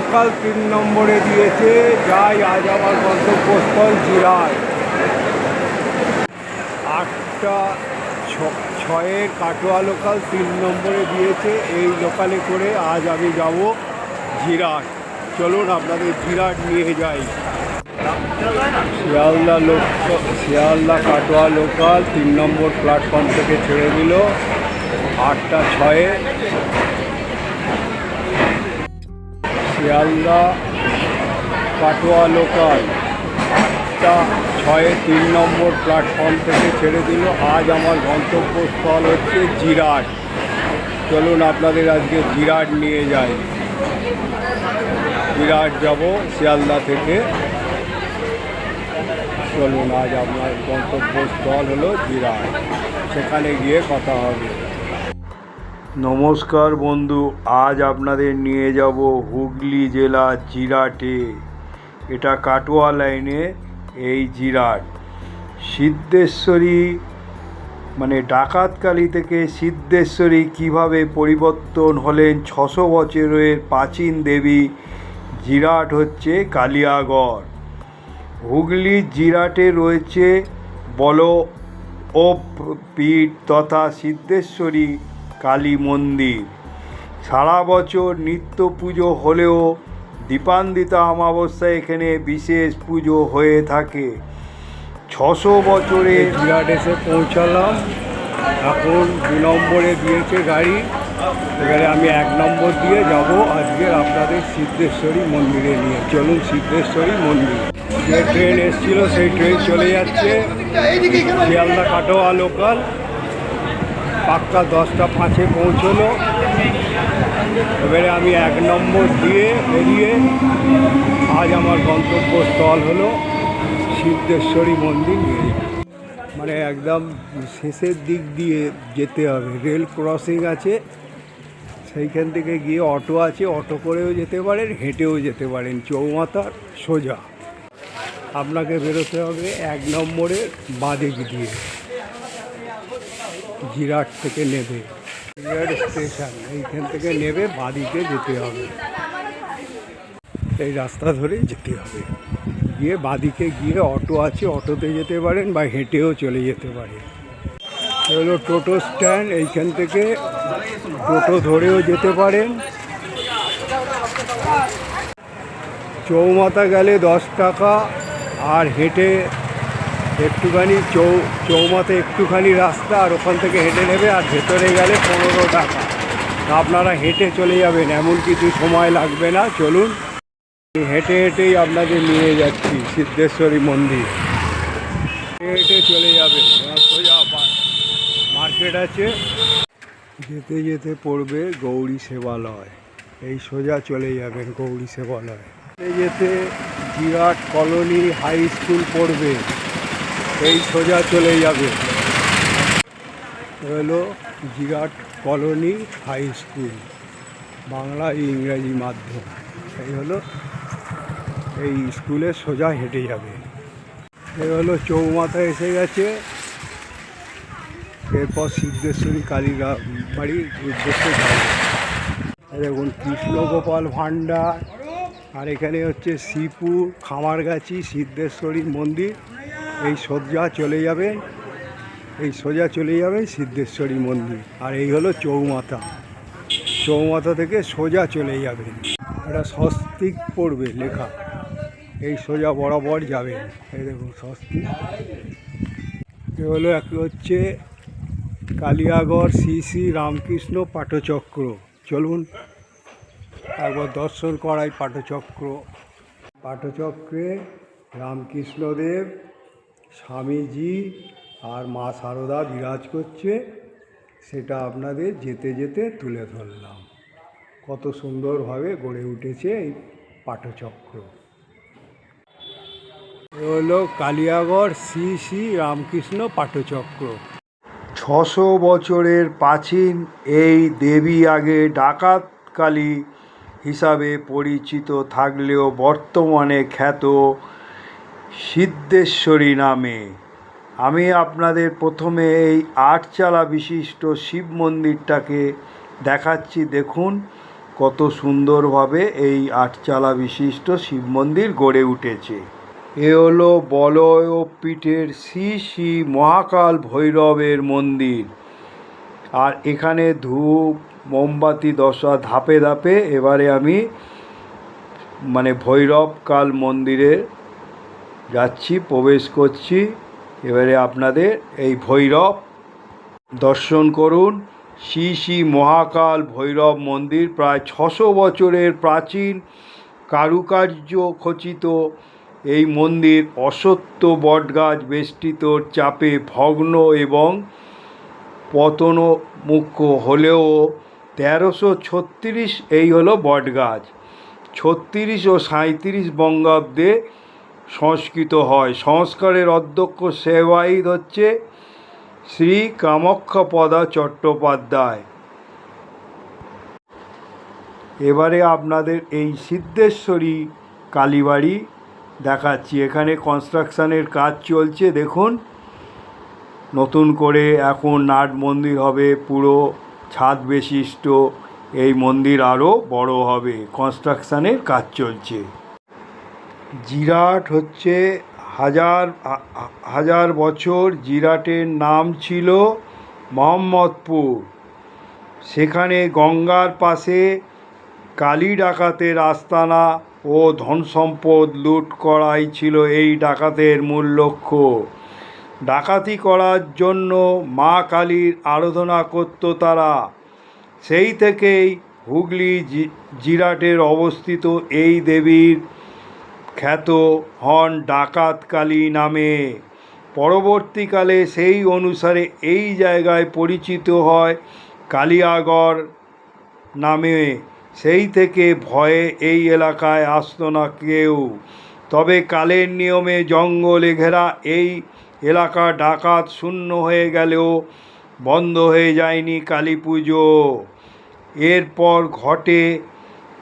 Local তিন নম্বরে দিয়েছে। যাই, আজ আমার গন্তব্যস্থল জিরায়। আটটা ছয়ের কাটোয়া লোকাল তিন নম্বরে দিয়েছে। এই লোকালে করে আজ আমি যাব জিরাট চলুন, আপনাদের জিরাট নিয়ে যাই। শিয়ালদা লোক, শিয়ালদা কাটোয়া লোকাল তিন নম্বর প্ল্যাটফর্ম থেকে ছেড়ে দিল। আটটা ছয়ে শিয়ালদা কাটোয়া লোকাল আটটা ছয়ে তিন নম্বর প্ল্যাটফর্ম থেকে ছেড়ে দিল। আজ আমার গন্তব্যস্থল হচ্ছে জিরাট। চলুন আপনাদের আজকে জিরাট নিয়ে যাই। জিরাট যাব শিয়ালদা থেকে। চলুন, আজ আপনার গন্তব্যস্থল হলো জিরাট। সেখানে গিয়ে কথা হবে। নমস্কার বন্ধু, আজ আপনাদের নিয়ে যাব হুগলি জেলা জিরাটে। এটা কাটোয়া লাইনে এই জিরাট। সিদ্ধেশ্বরী মানে ডাকাতকালী থেকে সিদ্ধেশ্বরী কীভাবে পরিবর্তন হলেন ছশো বছরের প্রাচীন দেবী জিরাট হচ্ছে কালিয়াগড়। হুগলি জিরাটে রয়েছে বল ও পীঠ তথা সিদ্ধেশ্বরী কালী মন্দির। সারা বছর নিত্য পুজো হলেও দীপান্বিতা অমাবস্যায় এখানে বিশেষ পুজো হয়ে থাকে। ছশো বছরে বিরাট এসে পৌঁছালাম। এখন দু নম্বরে দিয়েছে গাড়ি। এবারে আমি এক নম্বর দিয়ে যাব। আজকে আপনাদের সিদ্ধেশ্বরী মন্দিরে নিয়ে। চলুন সিদ্ধেশ্বরী মন্দির। যে ট্রেন এসেছিল সেই ট্রেন চলে যাচ্ছে। শিয়ালদা কাটোয়া লোকাল পাক্কা দশটা, পাঁচে পৌঁছলো। এবারে আমি এক নম্বর দিয়ে বেরিয়ে আজ আমার গন্তব্যস্থল হলো সিদ্ধেশ্বরী মন্দির নিয়ে মানে একদম শেষের দিক দিয়ে যেতে হবে। রেল ক্রসিং আছে, সেইখান থেকে গিয়ে অটো আছে, অটো করেও যেতে পারেন, হেঁটেও যেতে পারেন। চৌমাথার সোজা। আপনাকে বেরোতে হবে এক নম্বরের বাঁদিক দিয়ে। জিরাট থেকে নেবে। জিরাট স্টেশন, এইখান থেকে নেবে বাঁদিকে যেতে হবে। এই রাস্তা ধরে যেতে হবে। গিয়ে বাঁদিকে গিয়ে অটো আছে, অটোতে যেতে পারেন বা হেঁটেও চলে যেতে পারেন হলো টোটো স্ট্যান্ড, এইখান থেকে টোটো ধরেও যেতে পারেন। চৌমাথা গেলে দশ টাকা, আর হেঁটে একটুখানি চৌ, চৌমাথা একটুখানি রাস্তা আর ওখান থেকে হেঁটে নেবে আর ভেতরে গেলে পনেরো টাকা। আপনারা হেঁটে চলে যাবেন, এমন কিছু সময় লাগবে না। চলুন হেঁটে হেঁটেই আপনাদের নিয়ে যাচ্ছি সিদ্ধেশ্বরী মন্দির। হেঁটে হেঁটে চলে যাবে সোজা মার্কেট আছে। যেতে যেতে পড়বে গৌরী সেবালয়। এই সোজা চলে যাবেন গৌরী সেবালয়। যেতে যেতে জিরাট কলোনি হাই স্কুল পড়বে। এই সোজা চলে যাবে। হলো Jirat colony high school. Bangla ইংরাজি মাধ্যম। এই হলো এই স্কুলে সোজা হেঁটে যাবে। এই হলো চৌমাথা এসে গেছে। এরপর সিদ্ধেশ্বরী কালী রা- বাড়ির উদ্দেশ্যে যাবে। দেখুন, কৃষ্ণগোপাল ভাণ্ডার। আর এখানে হচ্ছে শ্রীপুর খামারগাছি সিদ্ধেশ্বরী মন্দির। এই সোজা চলে যাবে, এই সোজা চলে যাবেন সিদ্ধেশ্বরী মন্দির। আর এই হলো চৌমাথা। চৌমাথা থেকে সোজা চলে যাবে। এটা স্বস্তিক পড়বে লেখা। এই সোজা বরাবর যাবে। এই দেখুন স্বস্তিক। এ হলো এক হচ্ছে কালিয়াগড় শ্রী শ্রী রামকৃষ্ণ পাঠচক্র। চলুন একবার দর্শন করাই পাঠচক্র। পাঠচক্রে রামকৃষ্ণদেব স্বামীজি আর মা সারদা বিরাজ করছে, সেটা আপনাদের যেতে যেতে তুলে ধরলাম। কত সুন্দরভাবে গড়ে উঠেছে এই পাঠচক্র। হলো কালিয়াগড় শ্রী শ্রী রামকৃষ্ণ পাঠচক্র। ছশো বছরের প্রাচীন এই দেবী আগে ডাকাত কালী হিসাবে পরিচিত থাকলেও বর্তমানে খ্যাত সিদ্ধেশ্বরী নামে। আমি আপনাদের প্রথমে এই আটচালা বিশিষ্ট শিব মন্দিরটাকে দেখাচ্ছি, দেখুন কত সুন্দরভাবে এই আটচালা বিশিষ্ট শিব মন্দির গড়ে উঠেছে। এ হলো বলয়পীঠের শ্রী শ্রী মহাকাল ভৈরবের মন্দির। আর এখানে ধূপ, মোমবাতি, দশা ধাপে ধাপে এবারে আমি মানে ভৈরব কাল মন্দিরে যাচ্ছি, প্রবেশ করছি। এবারে আপনাদের এই ভৈরব দর্শন করুন। শ্রী শ্রী মহাকাল ভৈরব মন্দির, প্রায় ছশো বছরের প্রাচীন কারুকার্য খচিত এই মন্দির, অসত্য বটগাছ বেষ্টিত চাপে ভগ্ন এবং পতন মুখ্য হলেও তেরোশো ছত্রিশ এই হলো বটগাছ। ছত্রিশ ও সাঁইত্রিশ বঙ্গাব্দে সংস্কৃত হয়। সংস্কারের অধ্যক্ষ সেবায়িত হচ্ছে শ্রী কামাখ্যাপদা চট্টোপাধ্যায়। এবারে আপনাদের এই সিদ্ধেশ্বরী কালীবাড়ি দেখাচ্ছি। এখানে কনস্ট্রাকশানের কাজ চলছে। দেখুন, নতুন করে এখন নাট মন্দির হবে, পুরো ছাদ বিশিষ্ট। এই মন্দির আরও বড় হবে। কনস্ট্রাকশানের কাজ চলছে। জিরাট হচ্ছে হাজার হাজার বছর জিরাটের নাম ছিল মোহাম্মদপুর। সেখানে গঙ্গার পাশে কালী ডাকাতের আস্তানা ও ধনসম্পদ লুট করাই ছিল এই ডাকাতের মূল লক্ষ্য। ডাকাতি করার জন্য মা কালীর আরাধনা করত তারা। সেই থেকেই হুগলি জিরাটের অবস্থিত এই দেবীর খ্যাত হন ডাকাত কালী নামে। পরবর্তীকালে সেই অনুসারে এই জায়গায় পরিচিত হয় কালিয়াগড় নামে। সেই থেকে ভয়ে এই এলাকায় আসতো না কেউ। তবে কালের নিয়মে জঙ্গলে ঘেরা এই এলাকা ডাকাত শূন্য হয়ে গেলেও বন্ধ হয়ে যায়নি কালী পুজো এরপর ঘটে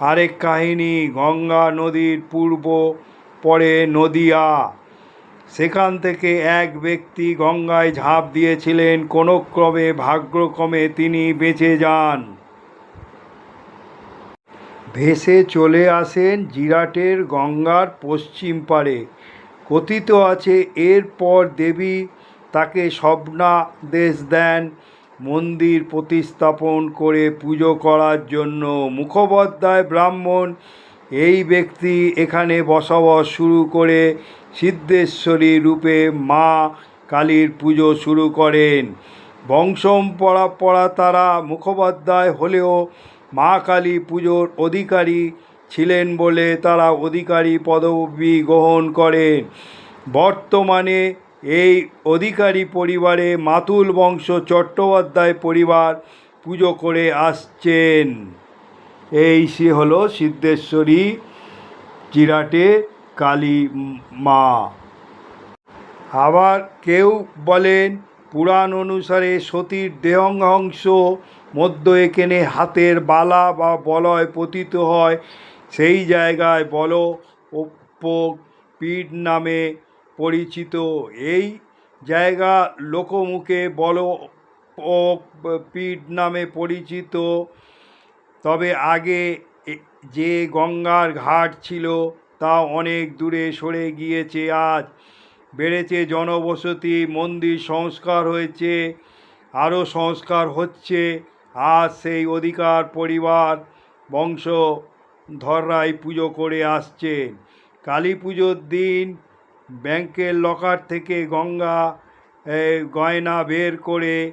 আরেক কাহিনী, গঙ্গা নদীর পূর্ব পরে নদিয়া। সেখান থেকে এক ব্যক্তি গঙ্গায় ঝাঁপ দিয়েছিলেন কোনো ক্রমে ভাগ্যক্রমে তিনি বেঁচে যান। ভেসে চলে আসেন জিরাটের গঙ্গার পশ্চিম পারে কথিত আছে, এরপর দেবী তাকে স্বপ্নাদেশ দেন মন্দির প্রতিস্থাপন করে পুজো করার জন্য মুখোপাধ্যায় ব্রাহ্মণ এই ব্যক্তি এখানে বসবাস শুরু করে সিদ্ধেশ্বরী রূপে মা কালীর পুজো শুরু করেন। বংশম্পরা পরা তারা মুখোপাধ্যায় হলেও মা কালী পুজোর অধিকারী ছিলেন বলে তারা অধিকারী পদবি গ্রহণ করেন। বর্তমানে এই অধিকারী পরিবারে মাতুল বংশ চট্টোপাধ্যায় পরিবার পুজো করে আসছেন। এই সে হলো সিদ্ধেশ্বরী চিরাটে কালী মা। আবার কেউ বলেন, পুরাণ অনুসারে সতীর দেহংশ মধ্য এখানে হাতের বালা বা বলয় পতিত হয়। সেই জায়গায় বল পীঠ নামে পরিচিত। এই জায়গা লোকমুখে বল পীঠ নামে পরিচিত। তবে আগে যে গঙ্গার ঘাট ছিল তা অনেক দূরে সরে গিয়েছে, আজ বেড়েছে জনবসতি, মন্দির সংস্কার হয়েছে, আরও সংস্কার হচ্ছে, আজ সেই অধিকার পরিবার বংশ ধররাই পুজো করে আসছেন কালী পুজোর দিন ব্যাংকের লকার থেকে গঙ্গা গয়না বের করে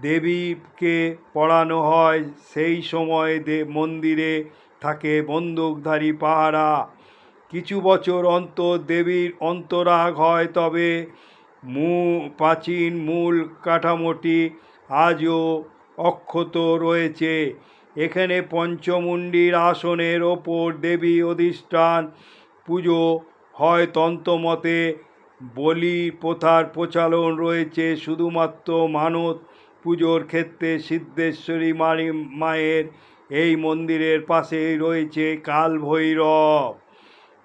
দেবীকে পড়ানো হয়। সেই সময় দে, মন্দিরে থাকে বন্দুকধারী পাহারা। কিছু বছর অন্তর দেবীর অন্তরাগ হয়, তবে মু, প্রাচীন মূল কাঠামোটি আজও অক্ষত রয়েছে। এখানে পঞ্চমুণ্ডির আসনের ওপর দেবী অধিষ্ঠান, পুজো হয় তন্ত্রমতে বলি প্রথার প্রচলন রয়েছে শুধুমাত্র মানত পুজোর ক্ষেত্রে সিদ্ধেশ্বরী মারি মায়ের এই মন্দিরের পাশেই রয়েছে কালভৈরব।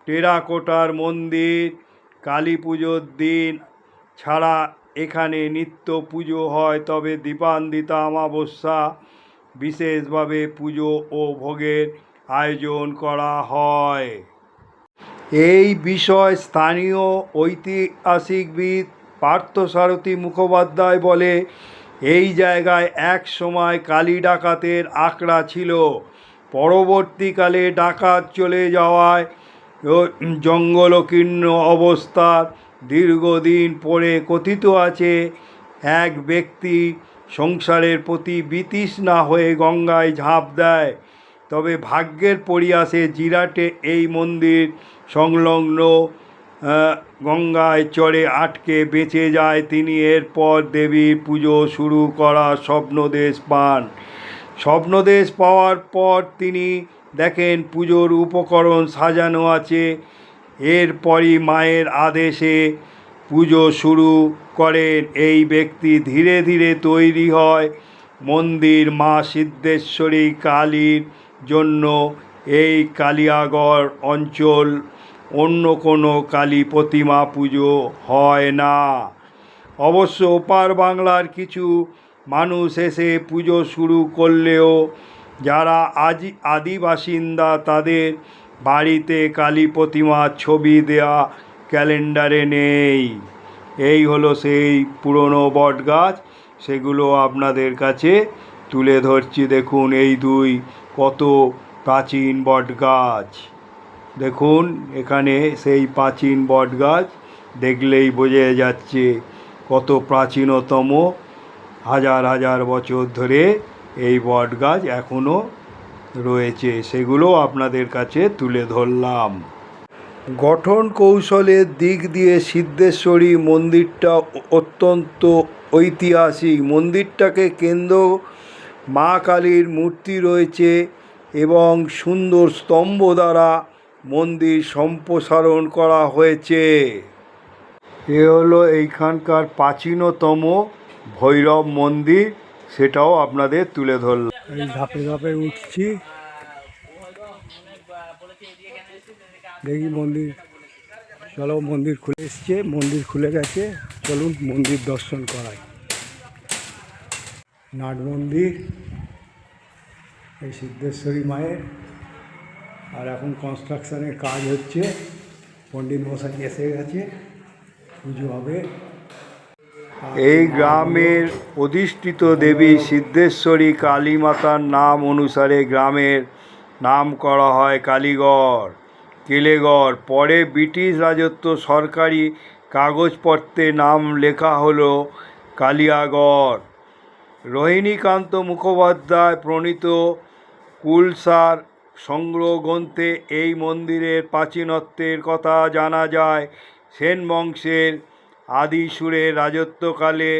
টেরাকোটার মন্দির, কালী পুজোর দিন ছাড়া এখানে নিত্য পুজো হয়, তবে দীপান্বিতা অমাবস্যা বিশেষভাবে পুজো ও ভোগের আয়োজন করা হয়। এই বিষয় স্থানীয় ঐতিহাসিকবিদ পার্থসারথী মুখোপাধ্যায় বলে, এই জায়গায় এক সময় কালী ডাকাতের আখড়া ছিল। পরবর্তীকালে ডাকাত চলে যাওয়ায় জঙ্গলকীর্ণ অবস্থা দীর্ঘদিন পরে কথিত আছে। এক ব্যক্তি সংসারের প্রতি বিতৃষ্ণা হয়ে গঙ্গায় ঝাঁপ দেয়। তবে ভাগ্যের পরিয়াসে জিরাটে এই মন্দির সংলগ্ন গঙ্গায় চড়ে আটকে বেঁচে যায়। তিনি এরপর দেবীর পুজো শুরু করা স্বপ্নদেশ পান। স্বপ্নদেশ পাওয়ার পর তিনি দেখেন পুজোর উপকরণ সাজানো আছে। এরপরই মায়ের আদেশে পুজো শুরু করেন। এই ব্যক্তি ধীরে ধীরে তৈরি হয়। মন্দির মা সিদ্ধেশ্বরী কালীর জন্য এই কালিয়াগড় অঞ্চল অন্য কোনো কালী প্রতিমা পুজো হয় না। অবশ্য ওপার বাংলার কিছু মানুষ এসে পুজো শুরু করলেও যারা আজ, আদি বাসিন্দা তাদের বাড়িতে কালী প্রতিমার ছবি দেওয়া ক্যালেন্ডারে নেই। এই হলো সেই পুরনো বট গাছ সেগুলো আপনাদের কাছে তুলে ধরছি। দেখুন, এই দুই কত প্রাচীন বট গাছ দেখুন, এখানে সেই প্রাচীন বট গাছ দেখলেই বোঝা যাচ্ছে কত প্রাচীনতম হাজার হাজার বছর ধরে এই বট গাছ এখনও রয়েছে। সেগুলো আপনাদের কাছে তুলে ধরলাম। গঠন কৌশলের দিক দিয়ে সিদ্ধেশ্বরী মন্দিরটা অত্যন্ত ঐতিহাসিক। মন্দিরটাকে কেন্দ্র মা কালীর মূর্তি রয়েছে এবং সুন্দর স্তম্ভ দ্বারা মন্দির সম্প্রসারণ করা হয়েছে। এ হলো এইখানকার প্রাচীনতম ভৈরব মন্দির, সেটাও আপনাদের তুলে ধরলাম। এই ধাপে ধাপে উঠছি। দেখি মন্দির। চলো মন্দির খুলে এসছে, মন্দির খুলে গেছে। চলুন মন্দির দর্শন করাই। নাট মন্দির এই সিদ্ধেশ্বরী মায়ের, আর এখন কনস্ট্রাকশনের কাজ হচ্ছে, পণ্ডিত মশাই এসে গেছে, পুজো হবে। এই গ্রামের অধিষ্ঠিত দেবী সিদ্ধেশ্বরী কালী মাতার নাম অনুসারে গ্রামের নাম করা হয় কালীগড়, কেলেগড়। পরে ব্রিটিশ রাজত্ব সরকারি কাগজপত্রে নাম লেখা হলো কালিয়াগড়। রোহিণীকান্ত মুখোপাধ্যায় প্রণীত কুলসার সংগ্রহ গ্রন্থে এই মন্দিরের প্রাচীনত্বের কথা জানা যায়। সেন বংশের আদি সুরের রাজত্বকালে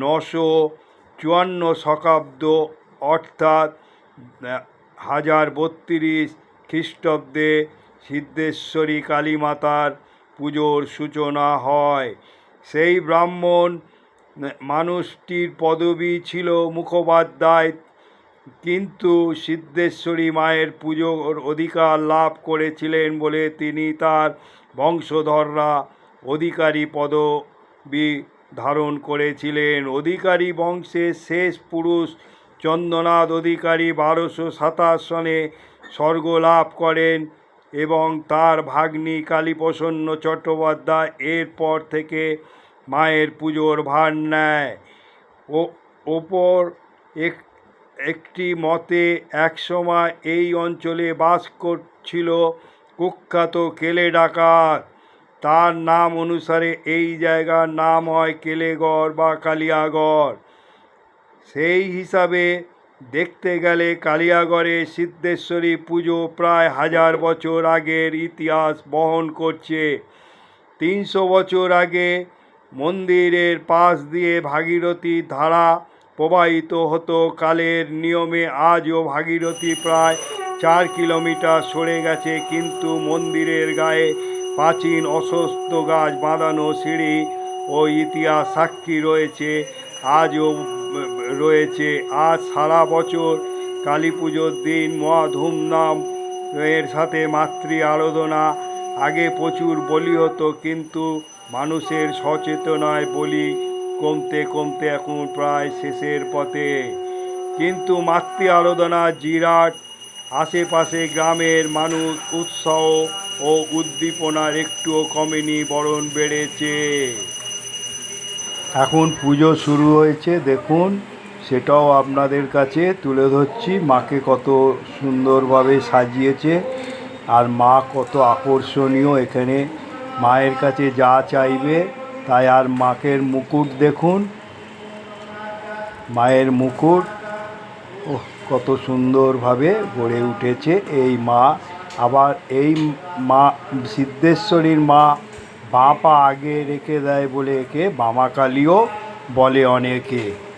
নশো চুয়ান্ন শতাব্দ, অর্থাৎ হাজার বত্রিশ খ্রিস্টাব্দে সিদ্ধেশ্বরী কালী মাতার পুজোর সূচনা হয়। সেই ব্রাহ্মণ মানুষটির পদবি ছিল মুখোপাধ্যায়, কিন্তু সিদ্ধেশ্বরী মায়ের পুজোর অধিকার লাভ করেছিলেন বলে তিনি তার বংশধররা অধিকারী পদবি ধারণ করেছিলেন। অধিকারী বংশের শেষ পুরুষ চন্দ্রনাথ অধিকারী বারোশো সাতাশ সনে স্বর্গ লাভ করেন এবং তার ভাগ্নি কালীপ্রসন্ন চট্টোপাধ্যায় এরপর থেকে মায়ের পুজোর ভার নেয়। ও, ওপর এক, একটি মতে একসময় এই অঞ্চলে বাস করছিল কুখ্যাত কেলে ডাকাত। তার নাম অনুসারে এই জায়গার নাম হয় কেলেগড় বা কালিয়াগড়। সেই হিসাবে দেখতে গেলে কালিয়াগড়ে সিদ্ধেশ্বরী পুজো প্রায় হাজার বছর আগের ইতিহাস বহন করছে। তিনশো বছর আগে মন্দিরের পাশ দিয়ে ভাগীরথী ধারা প্রবাহিত হতো। কালের নিয়মে আজও ভাগীরথী প্রায় চার কিলোমিটার সরে গেছে, কিন্তু মন্দিরের গায়ে প্রাচীন অস্বস্ত গাছ বাঁধানো সিঁড়ি ও ইতিহাস সাক্ষী রয়েছে, আজও রয়েছে। আজ সারা বছর কালী পুজোর দিন মহা ধুমধাম এর সাথে মাতৃ আরাধনা, আগে প্রচুর বলি হতো, কিন্তু মানুষের সচেতনায় বলি কমতে কমতে এখন প্রায় শেষের পথে। কিন্তু মাতৃ আরাধনা, জিরাট, আশেপাশে গ্রামের মানুষ উৎসাহ ও উদ্দীপনার একটুও কমেনি বরণ বেড়েছে। এখন পুজো শুরু হয়েছে, দেখুন। সেটাও আপনাদের কাছে তুলে ধরছি। মাকে কত সুন্দরভাবে সাজিয়েছে, আর মা কত আকর্ষণীয় এখানে। মায়ের কাছে যা চাইবে, তাই আর মাকের মুকুট দেখুন। মায়ের মুকুট, ওহ, কত সুন্দরভাবে গড়ে উঠেছে এই মা। আবার এই মা, সিদ্ধেশ্বরীর মা বাঁ পা আগে রেখে দেয় বলে একে, বামাকালীও বলে অনেকে।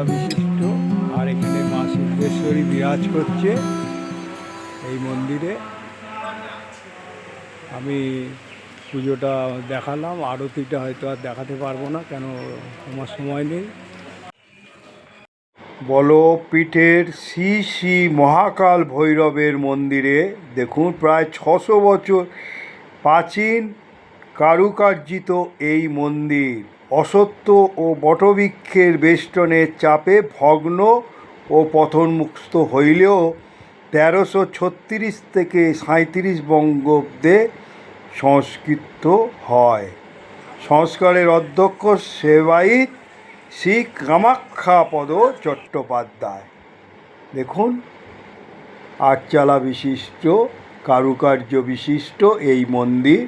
আছে বিশিষ্ট। আর এখানে মা সিদ্ধেশ্বরী বিরাজ করছে এই মন্দিরে। আমি পুজোটা দেখালাম, আরতিটা হয়তো আর দেখাতে পারব না, কেন আমার সময় নেই। বলপীঠের শ্রী শ্রী মহাকাল ভৈরবের মন্দিরে, দেখুন প্রায় ছশো বছর প্রাচীন কারুকার্জিত এই মন্দির। অসত্য ও বটবৃক্ষের বেষ্টনের চাপে ভগ্ন ও পথনমুক্ত হইলেও তেরোশো ছত্রিশ থেকে সাঁত্রিশ বঙ্গাব্দে সংস্কৃত হয়। সংস্কারের অধ্যক্ষ সেবায়িত শ্রী কামাখ্যাপদ চট্টোপাধ্যায়। দেখুন, আটচালা বিশিষ্ট, কারুকার্য বিশিষ্ট এই মন্দির।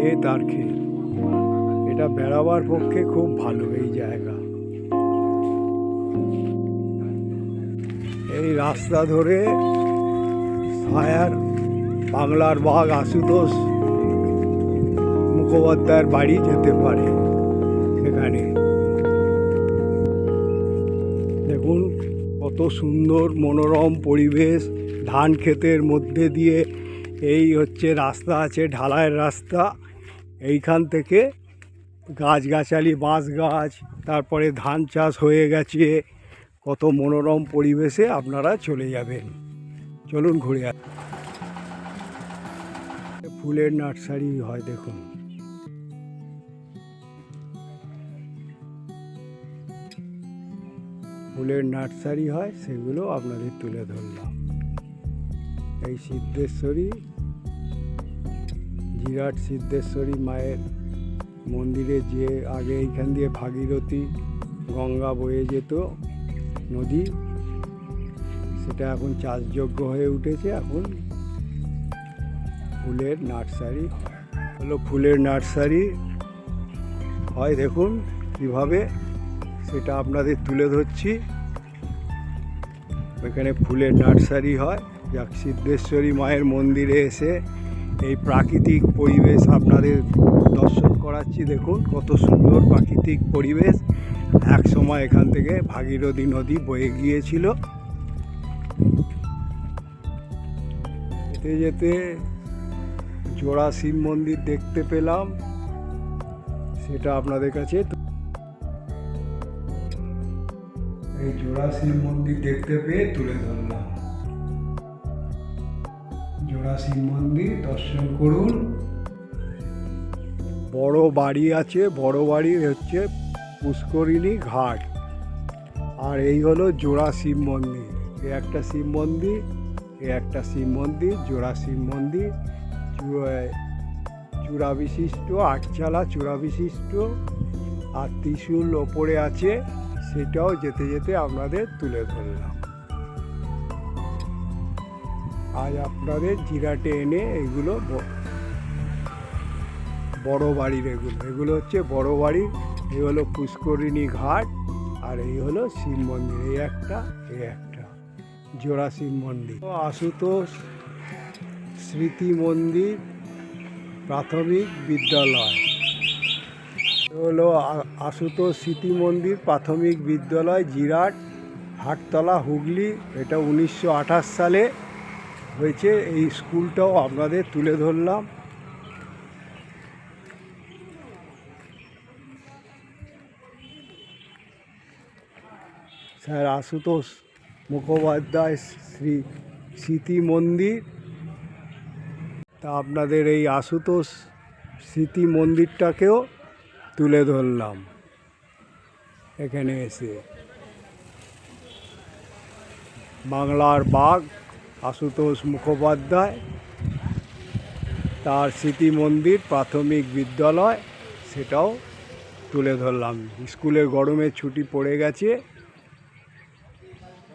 ক্ষেত আর ক্ষেত এটা বেড়াবার পক্ষে খুব ভালো এই জায়গা। এই রাস্তা ধরে ছায়ার বাংলার বাঘ আশুতোষ মুখোপাধ্যায়ের বাড়ি যেতে পারে এখানে দেখুন কত সুন্দর মনোরম পরিবেশ, ধান ক্ষেতের মধ্যে দিয়ে। এই হচ্ছে রাস্তা আছে, ঢালাইয়ের রাস্তা। এইখান থেকে গাছগাছালি বাঁশ গাছ তারপরে ধান চাষ হয়ে গেছে। কত মনোরম পরিবেশে আপনারা চলে যাবেন। চলুন ঘুরে ফুলের নার্সারি হয় দেখুন। ফুলের নার্সারি হয়, সেগুলো আপনাদের তুলে ধরলাম। এই সিদ্ধেশ্বরী জিরাট সিদ্ধেশ্বরী মায়ের মন্দিরে যে আগে এইখান দিয়ে ভাগীরথী গঙ্গা বয়ে যেত নদী, সেটা এখন চাষযোগ্য হয়ে উঠেছে এখন। ফুলের নার্সারি, হলো ফুলের নার্সারি। হয় দেখুন কীভাবে সেটা আপনাদের তুলে ধরছি। ওইখানে ফুলের নার্সারি হয়, যাক সিদ্ধেশ্বরী মায়ের মন্দিরে এসে এই প্রাকৃতিক পরিবেশ আপনাদের দর্শন করাচ্ছি, দেখুন কত সুন্দর প্রাকৃতিক পরিবেশ। এক সময় এখান থেকে ভাগীরথী নদী বয়ে গিয়েছিল। যেতে যেতে জোড়া শিব মন্দির দেখতে পেলাম। সেটা আপনাদের কাছে এই জোড়া শিব মন্দির দেখতে পেয়ে তুলে ধরলাম। জোড়া শিব মন্দির, দর্শন করুন। বড় বাড়ি আছে, বড় বাড়ি হচ্ছে পুষ্করিণী ঘাট। আর এই হলো জোড়া শিব মন্দির। এ একটা শিব মন্দির, এ একটা শিব মন্দির, জোড়া শিব মন্দির। চূড়া বিশিষ্ট, আটচালা চূড়া বিশিষ্ট। আর ত্রিশূল ওপরে আছে, সেটাও যেতে যেতে আপনাদের তুলে ধরলাম। আজ আপনাদের জিরাটে এনে এগুলো বড় বাড়ির এগুলো। এগুলো হচ্ছে বড় বাড়ি এই হলো পুষ্করিণী ঘাট আর এই হলো শিব মন্দির। এই একটা এই একটা, জোড়া শিব মন্দির। আশুতোষ স্মৃতি মন্দির প্রাথমিক বিদ্যালয়। এ হলো আশুতোষ স্মৃতি মন্দির প্রাথমিক বিদ্যালয়, জিরাট, হাটতলা, হুগলি। এটা উনিশশো আঠাশ সালে হয়েছে, এই স্কুলটাও আপনাদের তুলে ধরলাম। স্যার আশুতোষ মুখোপাধ্যায়, শ্রী স্মৃতি মন্দির। তা আপনাদের এই আশুতোষ স্মৃতি মন্দিরটাকেও তুলে ধরলাম, এখানে এসে। বাংলার বাঘ আশুতোষ মুখোপাধ্যায়, তার স্মৃতি মন্দির, প্রাথমিক বিদ্যালয়, সেটাও তুলে ধরলাম। স্কুলের গরমের ছুটি পড়ে গেছে।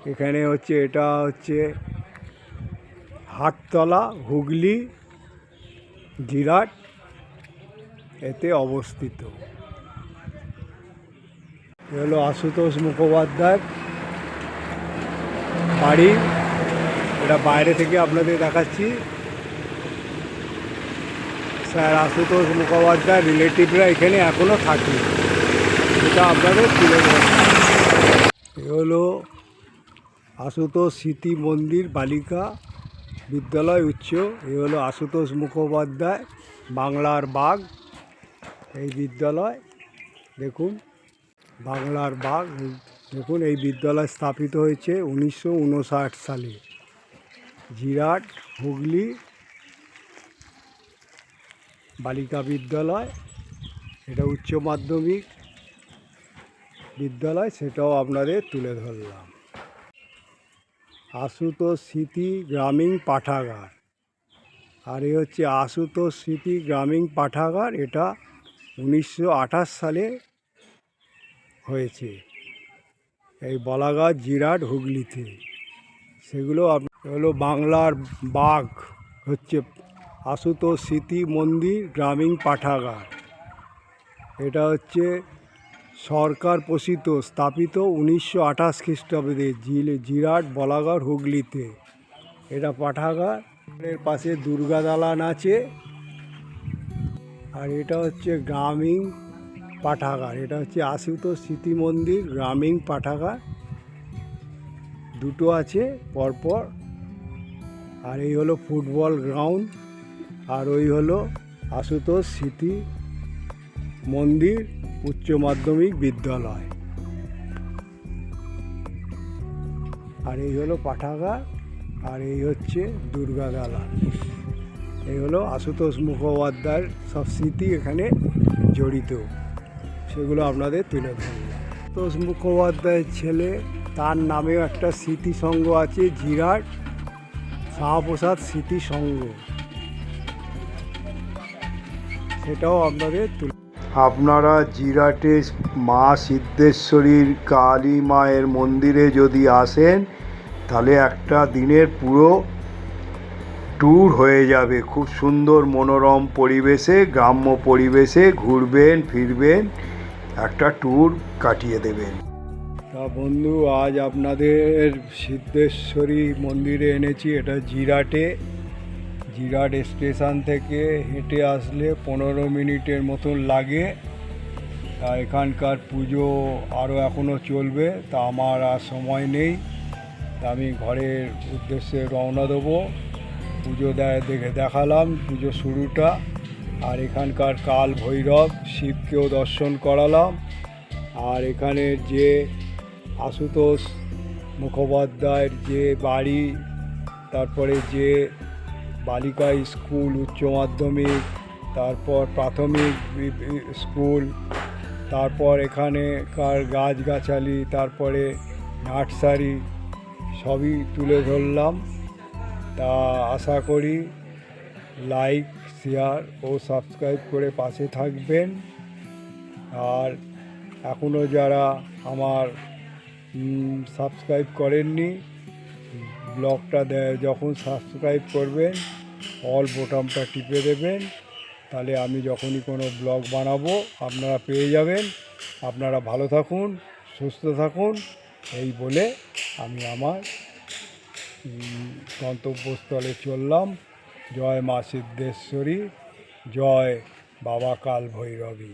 এখানে হচ্ছে, এটা হচ্ছে হাটতলা, হুগলি জিরাট, এতে অবস্থিত। হলো আশুতোষ মুখোপাধ্যায় বাড়ি। এটা বাইরে থেকে আপনাদের দেখাচ্ছি। স্যার আশুতোষ মুখোপাধ্যায়, রিলেটিভরা এখানে এখনও থাকে এটা আপনাদের তুলে এ হলো আশুতোষ স্মৃতি মন্দির বালিকা বিদ্যালয় উচ্চ। এ হলো আশুতোষ মুখোপাধ্যায়, বাংলার বাঘ, এই বিদ্যালয়। দেখুন, বাংলার বাঘ, দেখুন, এই বিদ্যালয় স্থাপিত হয়েছে উনিশশো উনষাট সালে। জিরাট হুগলি, বালিকা বিদ্যালয়, এটা উচ্চ মাধ্যমিক বিদ্যালয়, সেটাও আপনাদের তুলে ধরলাম। আশুতোষ স্মৃতি গ্রামীণ পাঠাগার। আর এ হচ্ছে আশুতোষ স্মৃতি গ্রামীণ পাঠাগার, এটা উনিশশো আঠাশ সালে হয়েছে। এই বলাগাছ জিরাট, হুগলিতে। সেগুলো হলো বাংলার বাঘ, হচ্ছে আশুতোষ স্মৃতি মন্দির, গ্রামীণ পাঠাগার। এটা হচ্ছে সরকার পোষিত স্থাপিত উনিশশো আঠাশ খ্রিস্টাব্দে জিলে, জিরাট, বলাগড়, হুগলিতে। এটা পাঠাগার। এর পাশে দুর্গা দালান আছে। আর এটা হচ্ছে গ্রামীণ পাঠাগার। এটা হচ্ছে আশুতোষ স্মৃতি মন্দির, গ্রামীণ পাঠাগার। দুটো আছে, পরপর। আর এই হলো ফুটবল গ্রাউন্ড, আর ওই হলো আশুতোষ স্মৃতি মন্দির উচ্চ মাধ্যমিক বিদ্যালয়। আর এই হলো পাঠাগার আর এই হচ্ছে দুর্গা দালান। এই হলো আশুতোষ মুখোপাধ্যায়ের সব স্মৃতি এখানে জড়িত। সেগুলো আপনাদের তুলে ধরলাম আশুতোষ মুখোপাধ্যায়ের ছেলে, তার নামেও একটা স্মৃতি সংঘ আছে, জিরাট। শাহপ্রসাদ স্মৃতি সংঘ। সেটাও আপনাদের আপনারা জিরাটে মা সিদ্ধেশ্বরীর কালী মায়ের মন্দিরে যদি আসেন, তাহলে একটা দিনের পুরো ট্যুর হয়ে যাবে। খুব সুন্দর মনোরম পরিবেশে, গ্রাম্য পরিবেশে ঘুরবেন, ফিরবেন, একটা ট্যুর কাটিয়ে দেবেন। বন্ধু, আজ আপনাদের সিদ্ধেশ্বরী মন্দিরে এনেছি। এটা জিরাটে। জিরাট স্টেশন থেকে হেঁটে আসলে পনেরো মিনিটের মতন লাগে। তা এখানকার পুজো আরও এখনও চলবে, তা আমার আর সময় নেই। তা আমি ঘরের উদ্দেশ্যে রওনা দেবো। পুজো দেয় দেখে দেখালাম পুজো শুরুটা। আর এখানকার কাল ভৈরব, শিবকেও দর্শন করালাম। আর এখানে যে আশুতোষ মুখোপাধ্যায়ের যে বাড়ি, তারপরে যে বালিকা স্কুল, উচ্চ মাধ্যমিক, তারপর প্রাথমিক স্কুল, তারপর এখানেকার গাছগাছালি, তারপরে নার্সারি, সবই তুলে ধরলাম। তা আশা করি লাইক, শেয়ার ও সাবস্ক্রাইব করে পাশে থাকবেন। আর এখনও যারা আমার সাবস্ক্রাইব করেননি। ব্লগটা দে- যখন সাবস্ক্রাইব করবেন অল বোটামটা টিপে দেবেন। তাহলে আমি যখনই কোনো ব্লগ বানাবো, আপনারা পেয়ে যাবেন। আপনারা ভালো থাকুন, সুস্থ থাকুন। এই বলে আমি আমার গন্তব্যস্থলে চললাম। জয় মা সিদ্ধেশ্বরী, জয় বাবা কাল ভৈরবী